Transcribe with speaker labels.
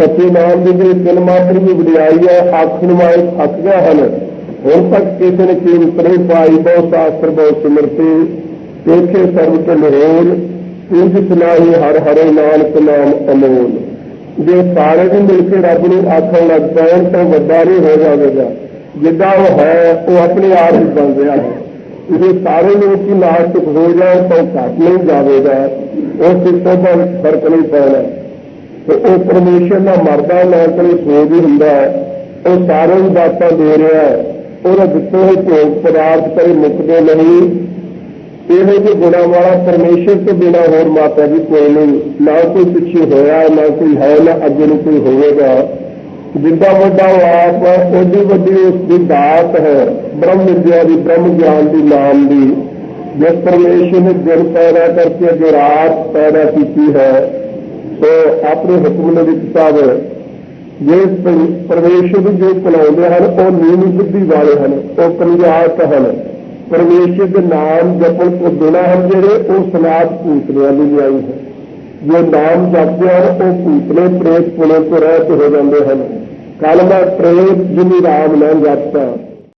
Speaker 1: ਸੱਚੇ ਨਾਮ ਦੀ ਜਿਹੜੀ ਤਿੰਨ ਮਾਤਰ ਦੀ ਵਡਿਆਈ ਹੈ ਅੱਖ ਨਮਾਏ ਥੱਕ ਗਏ ਹਨ ਹੁਣ ਤੱਕ ਕਿਸੇ ਨੇ ਕੀਮਤ ਨਹੀਂ ਪਾਈ ਬਹੁ ਸ਼ਾਸਤਰ, ਬਹੁਤ ਸਿਮਰਤੀ। ਦੇਖੇ ਸਰਬ ਕੇ ਨਿਰੋਲ ਪੂਜ ਸੁਨਾਹੀ ਹਰ ਹਰੇ ਨਾਨਕ ਨਾਮ ਅਮੋਲ। ਜੇ ਸਾਰੇ ਨੂੰ ਮਿਲ ਕੇ ਰੱਬ ਨੂੰ ਆਖਣ ਲੱਗ ਪੈਣ ਤਾਂ ਵੱਡਾ ਨਹੀਂ ਹੋ ਜਾਵੇਗਾ। ਜਿੱਦਾਂ ਉਹ ਹੈ, ਉਹ ਆਪਣੇ ਆਪ ਹੀ ਬਣ ਰਿਹਾ ਹੈ। ਜੇ ਸਾਰੇ ਲੋਕ ਹੀ ਨਾਸਤਿਕ ਹੋ ਜਾਏ ਤਾਂ ਘਟ ਨਹੀਂ ਜਾਵੇਗਾ। ਉਸ ਤੋਂ ਬਾਅਦ ਫ਼ਰਕ ਨਹੀਂ ਪੈਣਾ। ਤੇ ਉਹ ਪਰਮੇਸ਼ਰ ਦਾ ਮਰਦਾ ਨਾ ਕਰੇ ਸੋਝ ਹੀ ਹੁੰਦਾ ਹੈ। ਉਹ ਸਾਰਿਆਂ ਨੂੰ ਦਾਤਾਂ ਦੇ ਰਿਹਾ ਹੈ। ਉਹਦਾ ਦਿੱਤੇ ਹੋਏ ਭੋਗ ਪਦਾਰਥ ਕਰੇ ਮੁੱਕਦੇ ਨਹੀਂ। ਇਹੋ ਜਿਹੇ ਗੁਣਾਂ ਵਾਲਾ ਪਰਮੇਸ਼ਰ ਤੋਂ ਬਿਨਾ ਹੋਰ ਮਾਤਾ ਜੀ ਕੋਈ ਨਹੀਂ। ਨਾ ਕੋਈ ਪਿੱਛੇ ਹੋਇਆ, ਨਾ ਕੋਈ ਹੈ, ਨਾ ਅੱਗੇ ਨੂੰ ਕੋਈ ਹੋਵੇਗਾ। ਜਿੱਦਾਂ ਵੱਡਾ ਆਪ ਹੈ, ਉਹਦੀ ਵੱਡੀ ਉਸ ਦੀ ਦਾਤ ਹੈ। ਬ੍ਰਹਮ ਵਿਦਿਆ ਦੀ, ਬ੍ਰਹਮ ਗਿਆਨ ਦੀ, ਨਾਮ ਦੀ। ਜਿਸ ਪਰਮੇਸ਼ਰ ਨੇ ਦਿਨ ਪੈਦਾ ਕਰਕੇ, ਜੋ ਰਾਤ ਪੈਦਾ ਕੀਤੀ ਹੈ ਸੋ ਆਪਣੇ ਹੁਕਮ ਦੇ ਦਿੱਤਾ ਸਭ ਜੇ ਪਰਮੇਸ਼ਰ ਨੂੰ ਜੋ ਚਲਾਉਂਦੇ ਹਨ, ਉਹ ਨੀਮ ਬੁੱਧੀ ਵਾਲੇ ਹਨ, ਉਹ ਕੰਜਾਤ ਹਨ। ਪਰਮੇਸ਼ਰ ਦੇ ਨਾਮ ਜਪਣ ਤੋਂ ਬਿਨਾਂ ਹਨ ਜਿਹੜੇ, ਉਹ ਸਨਾਤ ਭੂਤਲਿਆਂ ਦੀ ਆਈ ਹੈ ਜੋ ਨਾਮ ਜਪਦੇ ਹਨ, ਉਹ ਭੂਤਲੇ ਪ੍ਰੇਤ ਪੁਲੇ ਤੋਂ ਰਹਿਤ ਹੋ ਜਾਂਦੇ ਹਨ। ਕੱਲ ਮੈਂ ਪ੍ਰੇਤ ਜਿਨੀ ਰਾਮ ਨਾਮ ਜਪਤਾ।